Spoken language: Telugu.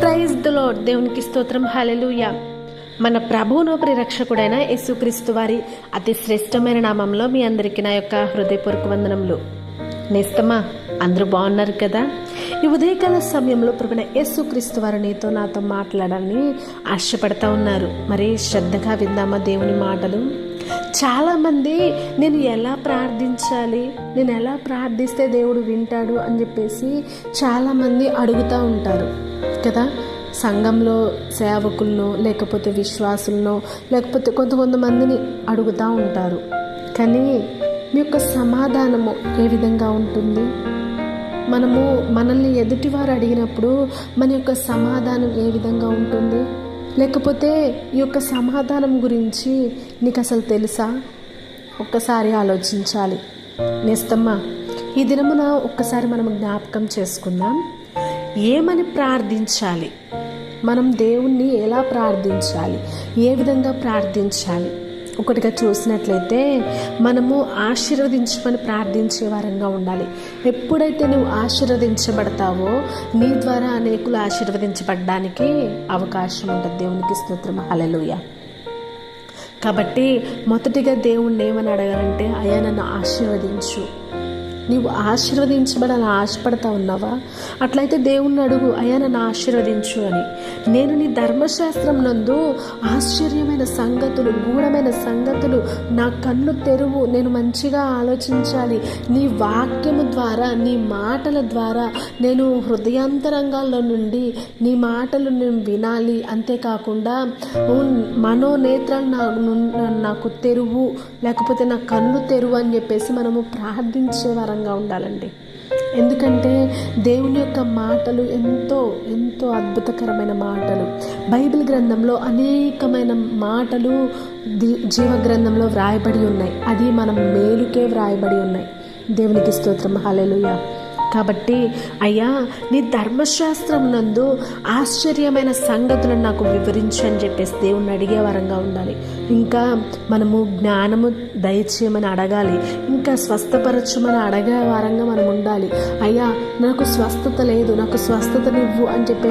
ప్రైజ్ ద దేవునికి స్తోత్రం. హల్లెలూయా మన ప్రభువును పరిరక్షకుడైన యేసుక్రీస్తు వారి అతి శ్రేష్టమైన నామంలో మీ అందరికీ నా యొక్క హృదయపూర్వక వందనములు. నేస్తమా అందరూ బాగున్నారు కదా? ఈ ఉదయకాల సమయంలో ప్రభుణ యేసుక్రీస్తు వారు నీతో నాతో మాట్లాడాలని ఆశపడతా ఉన్నారు. మరి శ్రద్ధగా విందామా దేవుని మాటలు? చాలామంది నేను ఎలా ప్రార్థించాలి? నేను ఎలా ప్రార్థిస్తే దేవుడు వింటాడు? అని చెప్పేసి చాలామంది అడుగుతూ ఉంటారు. కదా? సంఘంలో సేవకులను లేకపోతే విశ్వాసులను లేకపోతే కొంత కొంతమందిని అడుగుతూ ఉంటారు. కానీ మీ యొక్క సమాధానము ఏ విధంగా ఉంటుంది? మనము మనల్ని ఎదుటివారు అడిగినప్పుడు మన యొక్క సమాధానం ఏ విధంగా ఉంటుంది? లేకపోతే ఈ యొక్క సమాధానం గురించి నీకు అసలు తెలుసా? ఒక్కసారి ఆలోచించాలి. నేస్తమ్మా ఈ దినమున ఒక్కసారి మనం జ్ఞాపకం చేసుకుందాం. ఏమని ప్రార్థించాలి? మనం దేవుణ్ణి ఎలా ప్రార్థించాలి? ఏ విధంగా ప్రార్థించాలి? ఒకటిగా చూసినట్లయితే మనము ఆశీర్వదించమని ప్రార్థించే వారంగా ఉండాలి. ఎప్పుడైతే నువ్వు ఆశీర్వదించబడతావో నీ ద్వారా అనేకులు ఆశీర్వదించబడడానికి అవకాశం ఉంటుంది. దేవునికి స్తోత్రం. హలలుయ కాబట్టి మొదటిగా దేవుణ్ణి ఏమని అడగాలంటే అయ్యా నన్ను ఆశీర్వదించు. నీవు ఆశీర్వదించబడాలని ఆశపడతా ఉన్నావా? అట్లయితే దేవుణ్ణి అడుగు అయ్యా నన్ను ఆశీర్వదించు అని. నేను నీ ధర్మశాస్త్రం నందు ఆశ్చర్యమైన సంగతులు గూఢమైన సంగతులు నా కన్ను తెరువు. నేను మంచిగా ఆలోచించాలి. నీ వాక్యము ద్వారా నీ మాటల ద్వారా నేను హృదయాంతరంగాల్లో నుండి నీ మాటలు నేను వినాలి. అంతేకాకుండా మనోనేత్రాలు నా నాకు తెరువు లేకపోతే నా కన్ను తెరువు అని చెప్పేసి మనము ప్రార్థించే ఆనందంగా ఉండాలండి. ఎందుకంటే దేవుని యొక్క మాటలు ఎంతో ఎంతో అద్భుతకరమైన మాటలు. బైబిల్ గ్రంథంలో అనేకమైన మాటలు జీవ గ్రంథంలో వ్రాయబడి ఉన్నాయి. అది మనం మేలుకే వ్రాయబడి ఉన్నాయి. దేవునికి స్తోత్రం. హలెలుయా కాబట్టి అయ్యా నీ ధర్మశాస్త్రం నందు ఆశ్చర్యమైన సంగతులను నాకు వివరించు అని చెప్పేసి దేవుణ్ణి అడిగే వరంగా ఉండాలి. ఇంకా మనము జ్ఞానము దయచేయమని అడగాలి. ఇంకా స్వస్థపరచమని అడగే వారంగా మనం ఉండాలి. అయ్యా నాకు స్వస్థత లేదు నాకు స్వస్థతనివ్వు అని చెప్పేసి